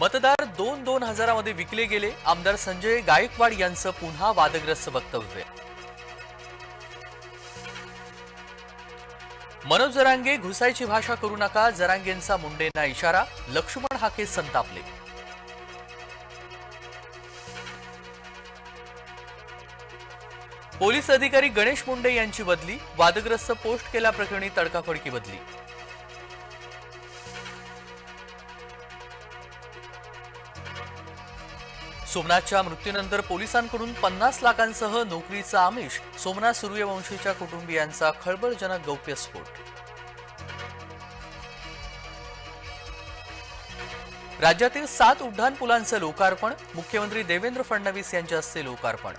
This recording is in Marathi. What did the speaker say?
मतदार दोन दोन हजारामध्ये विकले गेले. आमदार संजय गायकवाड यांचं पुन्हा वादग्रस्त वक्तव्य. मनोज जरांगे घुसायची भाषा करू नका जरांगेंचा मुंडेंना इशारा लक्ष्मण हाके संतापले. पोलीस अधिकारी गणेश मुंडे यांची बदली वादग्रस्त पोस्ट केल्याप्रकरणी तडकाफडकी बदली. सोमनाथच्या मृत्यूनंतर पोलिसांकडून पन्नास लाखांसह नोकरीचा आमिष सोमनाथ सूर्यवंशीच्या कुटुंबियांचा खळबळजनक गौप्यस्फोट. राज्यातील सात उड्डाण पुलांचं लोकार्पण मुख्यमंत्री देवेंद्र फडणवीस यांच्या हस्ते लोकार्पण.